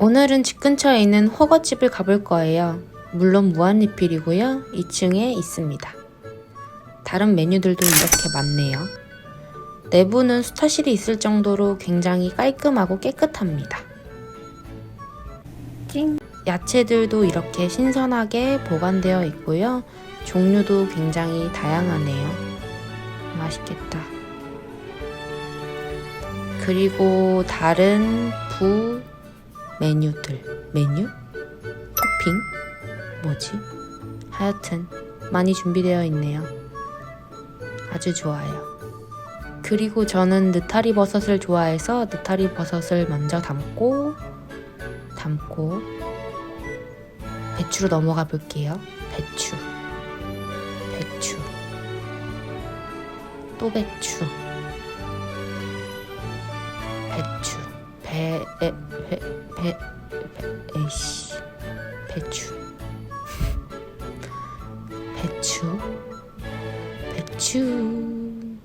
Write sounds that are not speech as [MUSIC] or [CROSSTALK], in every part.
오늘은 집 근처에 있는 허거집을 가볼 거예요. 물론 무한리필이고요. 2층에 있습니다. 다른 메뉴들도 이렇게 많네요. 내부는 수타실이 있을 정도로 굉장히 깔끔하고 깨끗합니다. 찡! 야채들도 이렇게 신선하게 보관되어 있고요. 종류도 굉장히 다양하네요. 맛있겠다. 그리고 다른 부 메뉴들. 메뉴? 토핑? 뭐지? 하여튼 많이 준비되어 있네요. 아주 좋아요. 그리고 저는 느타리 버섯을 좋아해서 느타리 버섯을 먼저 담고 담고 배추로 넘어가 볼게요. 배추. 배추. 또 배추. 배, 에, 배, 배, 배, 에이씨. 배추. 배추. 배추.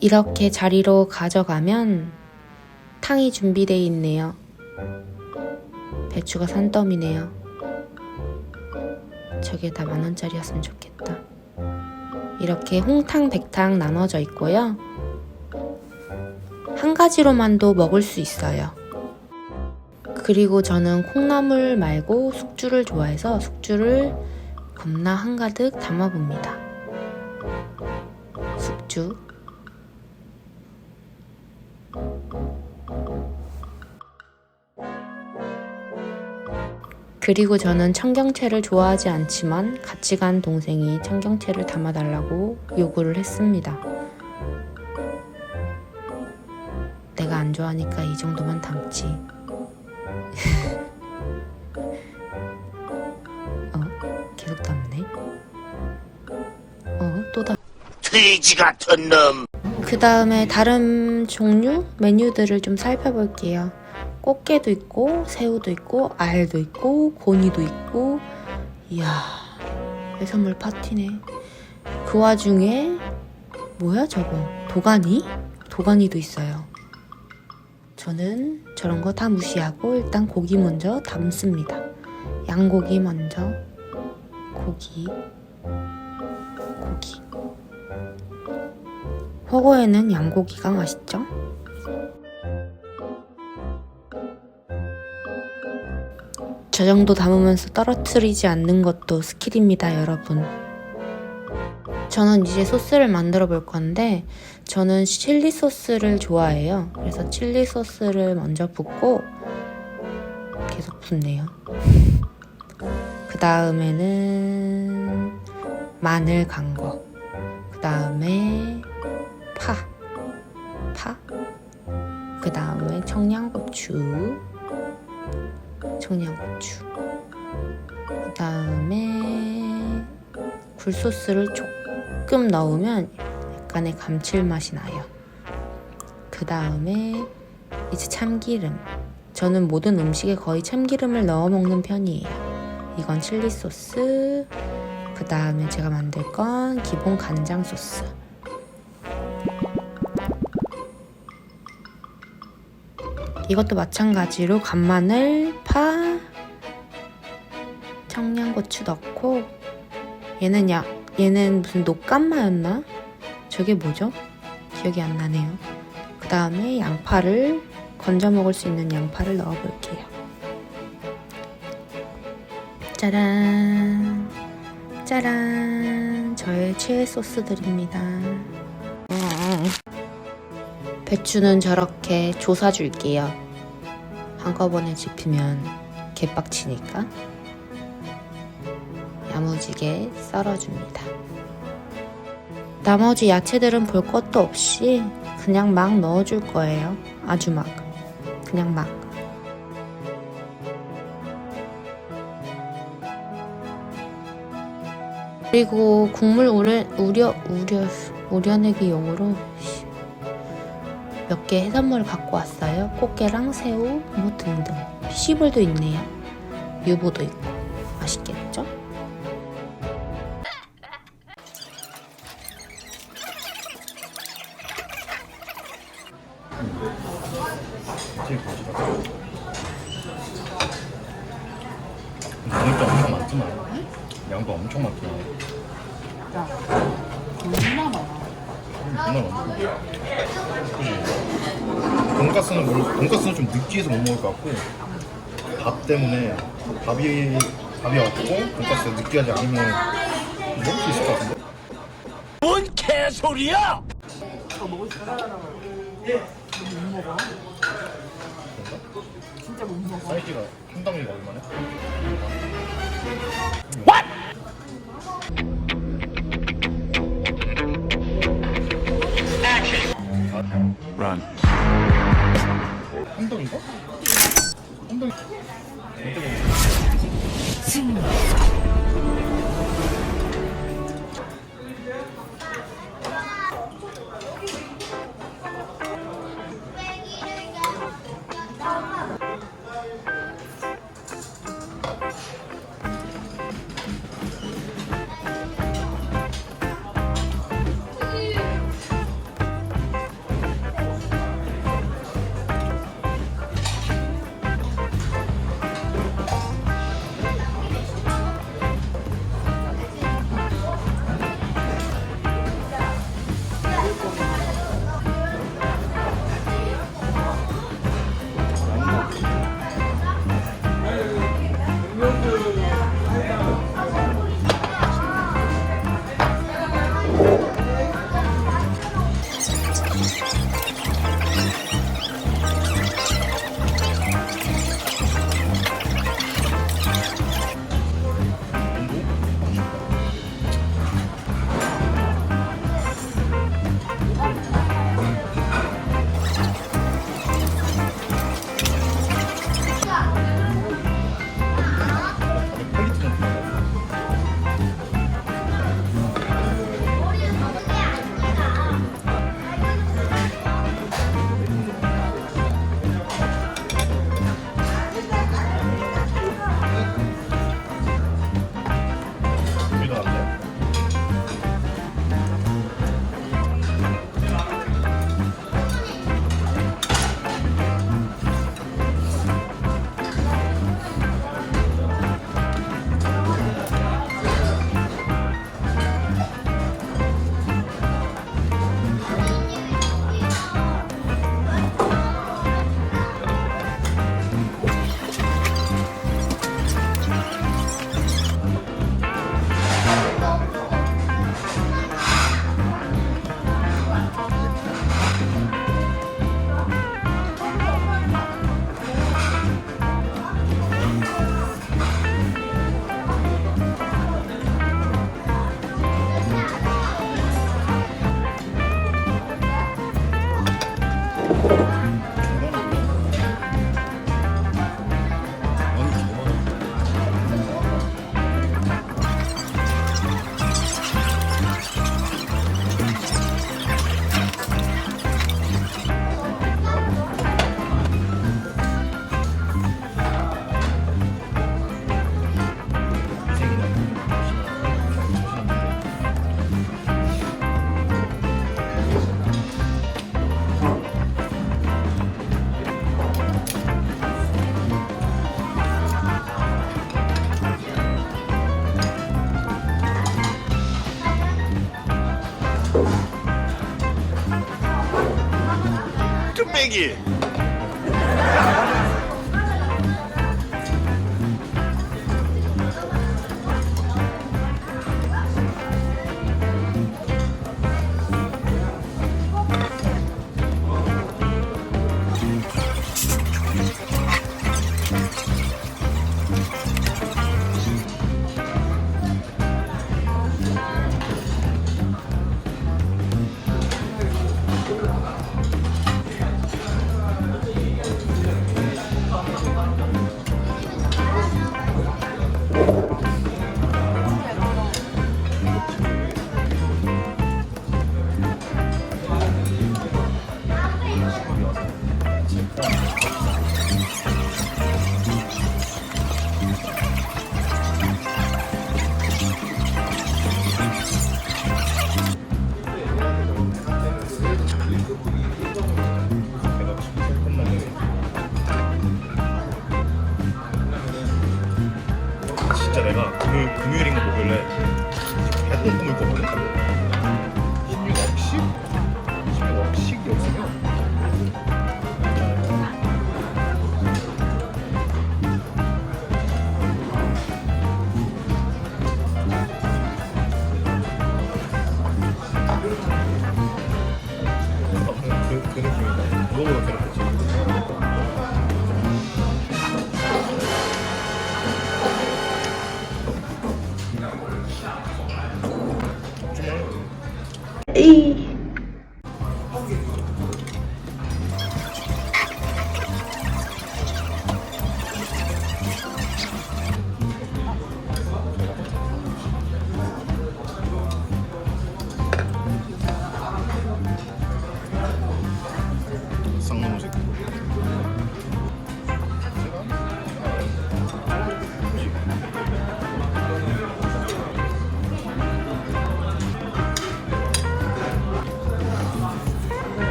이렇게 자리로 가져가면 탕이 준비되어 있네요. 배추가 산더미네요. 저게 다 만원짜리였으면 좋겠다. 이렇게 홍탕, 백탕 나눠져 있고요. 한 가지로만도 먹을 수 있어요. 그리고 저는 콩나물 말고 숙주를 좋아해서 숙주를 겁나 한가득 담아봅니다. 숙주. 그리고 저는 청경채를 좋아하지 않지만 같이 간 동생이 청경채를 담아달라고 요구를 했습니다. 내가 안 좋아하니까 이 정도만 담지. [LAUGHS] 어? 계속 담네? 어? 또 담. 돼지 같은 놈. 그 다음에 다른 종류 메뉴들을 좀 살펴볼게요. 꽃게도 있고, 새우도 있고, 알도 있고, 고니도 있고, 이야, 해산물 파티네. 그 와중에, 뭐야 저거? 도가니? 도가니도 있어요. 저는 저런 거 다 무시하고 일단 고기 먼저 담습니다. 양고기 먼저. 고기. 고기. 허거에는 양고기가 맛있죠? 저 정도 담으면서 떨어뜨리지 않는 것도 스킬입니다, 여러분. 저는 이제 소스를 만들어 볼 건데, 저는 칠리 소스를 좋아해요. 그래서 칠리 소스를 먼저 붓고, 계속 붓네요. [LAUGHS] 그 다음에는 마늘 간 거. 그 다음에 파, 파, 그 다음에 청양고추, 청양고추, 그 다음에 굴소스를 조금 넣으면 약간의 감칠맛이 나요. 그 다음에 이제 참기름. 저는 모든 음식에 거의 참기름을 넣어 먹는 편이에요. 이건 칠리 소스. 그 다음에 제가 만들 건 기본 간장 소스. 이것도 마찬가지로 간마늘, 파, 청양고추 넣고 얘는 야 얘는 무슨 녹간마였나? 저게 뭐죠? 기억이 안 나네요. 그 다음에 양파를 건져 먹을 수 있는 양파를 넣어 볼게요. 짜란, 짜란, 저의 최애 소스들입니다. 배추는 저렇게 조사 줄게요. 한꺼번에 집히면 개빡치니까. 야무지게 썰어줍니다. 나머지 야채들은 볼 것도 없이 그냥 막 넣어줄 거예요. 아주 막. 그냥 막. 그리고 국물 우려, 우려, 우려, 우려내기 용으로 몇 개 해산물을 갖고 왔어요. 꽃게랑 새우, 뭐 등등. 피시볼도 있네요. 유부도 있고. 맛있겠죠? 느끼해서 못 먹을 것 같고 밥 때문에 밥이 밥이 없고 돈가스가 느끼하지 않으면 먹을 수 있을 것 같은데? 뭔 개소리야! 더 먹을 수 있어? 못 먹어. 진짜 못 먹어. 사이즈가 한 덩이가 얼마네? Run. 한 덩이가? 한 덩이 Україні!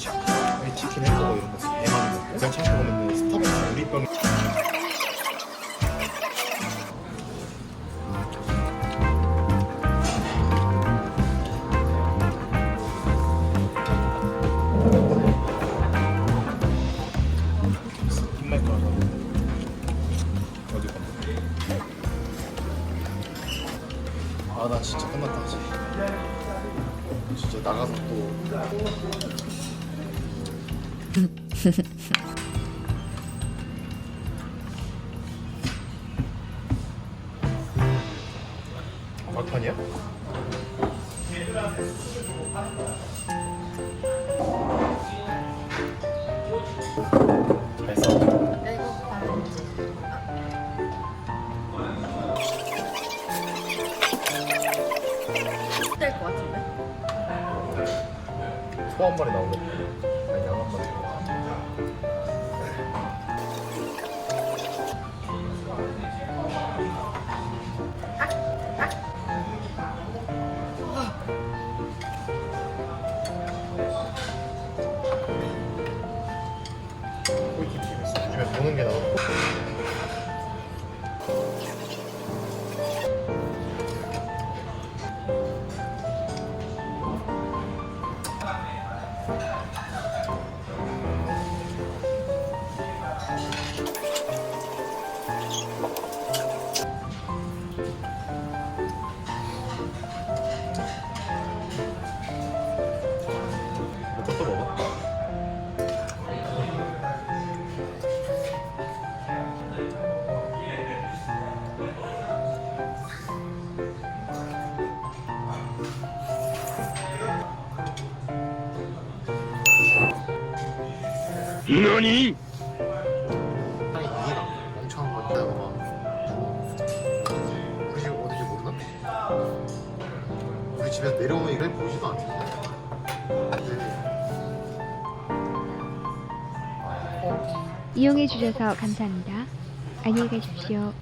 그 맨날 치, 치킨 햄버거 이런 거 대만 먹고 참고 가면 스타벅스 가? 아나 진짜 끝났다 이제 진짜 나가서 또 막판이야? 잘 싸워 될것 같은데? 소 한 마리 나오겠네 너니? 이해가 거 있다고 막 우리 집 어딘지 모르나? 우리 집에서 내려오면 이걸 보지도 않던데 근데 이용해 주셔서 감사합니다. 안녕히 가십시오.